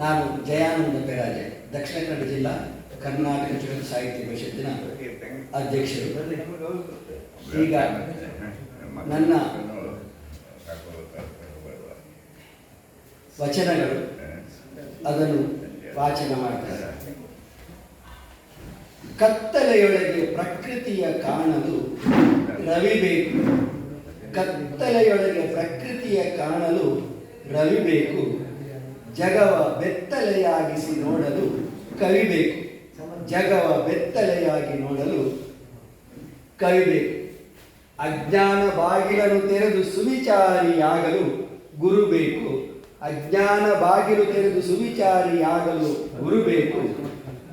ನಾನು ಜಯಾನಂದ ಪೆರಾಜೆ ದಕ್ಷಿಣ ಕನ್ನಡ ಜಿಲ್ಲಾ ಕರ್ನಾಟಕ ಚಿತ್ರ ಸಾಹಿತ್ಯ ಪರಿಷತ್ತಿನ ಅಧ್ಯಕ್ಷರು. ಈಗ ನನ್ನ ವಚನಗಳು ಅದನ್ನು ವಾಚನ ಮಾಡ್ತಾರೆ. ಕತ್ತಲೆಯೊಳಗೆ ಪ್ರಕೃತಿಯ ಕಾಣಲು ರವಿ ಬೇಕು. ಕತ್ತಲೆಯೊಳಗೆ ಪ್ರಕೃತಿಯ ಕಾಣಲು ರವಿ ಬೇಕು ಜಗವ ಬೆತ್ತಲೆಯಾಗಿಸಿ ನೋಡಲು ಕವಿ ಬೇಕು ಜಗವ ಬೆತ್ತಲೆಯಾಗಿ ನೋಡಲು ಕವಿ ಬೇಕು ಅಜ್ಞಾನ ಬಾಗಿಲನ್ನು ತೆರೆದು ಸುವಿಚಾರಿಯಾಗಲು ಗುರು ಬೇಕು ಅಜ್ಞಾನ ಬಾಗಿಲು ತೆರೆದು ಸುವಿಚಾರಿಯಾಗಲು ಗುರು ಬೇಕು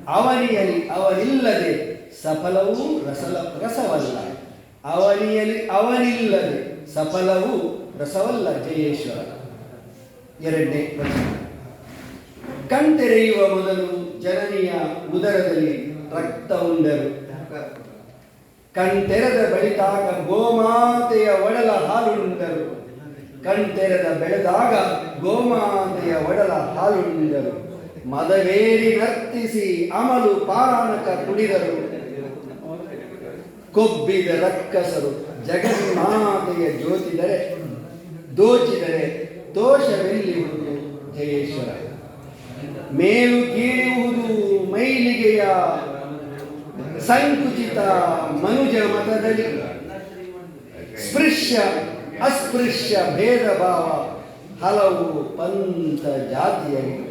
ಅವನಿಯಲ್ಲಿ ಅವನಿಲ್ಲದೆ ಸಫಲವೂ ರಸಲ, ರಸವಲ್ಲ. ಅವನಿಯಲ್ಲಿ ಅವನಿಲ್ಲದೆ ಸಫಲವೂ ರಸವಲ್ಲ ಜಯೇಶ್ವರ. ಎರಡನೇ ವಚನ ಕಣ್ತೆರೆಯುವ ಮೊದಲು ಜನನಿಯ ಉದರದಲ್ಲಿ ರಕ್ತ ಉಂಡರು. ಕಣ್ತೆರೆದ ಬಳಿದಾಗ ಗೋಮಾತೆಯ ಒಡಲ ಹಾಲುಂಡರು. ಕಣ್ತೆರೆದ ಬೆಳೆದಾಗ ಗೋಮಾತೆಯ ಒಡಲ ಹಾಲುಂಡರು. ಮದವೇರಿ ನರ್ತಿಸಿ ಅಮಲು ಪಾನಕ ಕುಡಿದರು. ಕೊಬ್ಬಿದ ರಕ್ಕಸರು. ಜಗನ್ಮಾತೆಯ ಜ್ಯೋತಿದರೆ ದೋಚಿದರೆ ಉಂಟು? ಜಯೇಶ್ವರ. ಮೇಲು ಕೀಳುವುದು ಮೈಲಿಗೆಯ ಸಂಕುಚಿತ ಮನುಜ ಮತದಲ್ಲಿ. ಸ್ಪೃಶ್ಯ, ಅಸ್ಪೃಶ್ಯ ಭೇದ ಭಾವ ಹಲವು ಪಂಥ ಜಾತಿಯಲ್ಲಿ.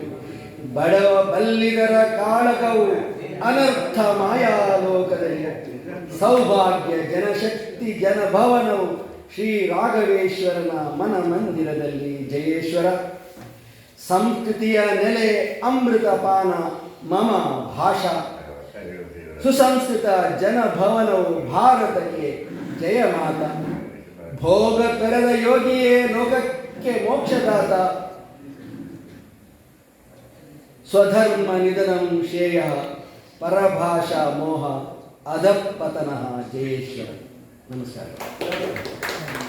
ಬಡವ ಬಲ್ಲಿದರ ಕಾಳಗವು ಅನರ್ಥ ಮಾಯಾಲೋಕದಲ್ಲಿ ಸೌಭಾಗ್ಯ, ಜನಶಕ್ತಿ, ಜನಭವನವು ಶ್ರೀ ರಾಘವೇಶ್ವರನ ಮನ ಮಂದಿರದಲ್ಲಿ ಜಯೇಶ್ವರ. ಸಂಸ್ಕೃತಿಯ ನೆಲೆ ಅಮೃತಪಾನ ಮಮ ಭಾಷಾ. ಸುಸಂಸ್ಕೃತ ಜನಭವನವು ಭಾರತಕ್ಕೆ ಜಯ ಮಾತ ಭೋಗ ಕರೆದ ಯೋಗಿಯೇ ಲೋಕಕ್ಕೆ ಮೋಕ್ಷದಾತ. ಸ್ವಧರ್ಮ ನಿಧನಂ ಶ್ರೇಯ ಪರಭಾಷಾ ಮೋಹ ಅಧಪತನ ಜಯೇಶ್ವರ ನಮಸ್ಕಾರ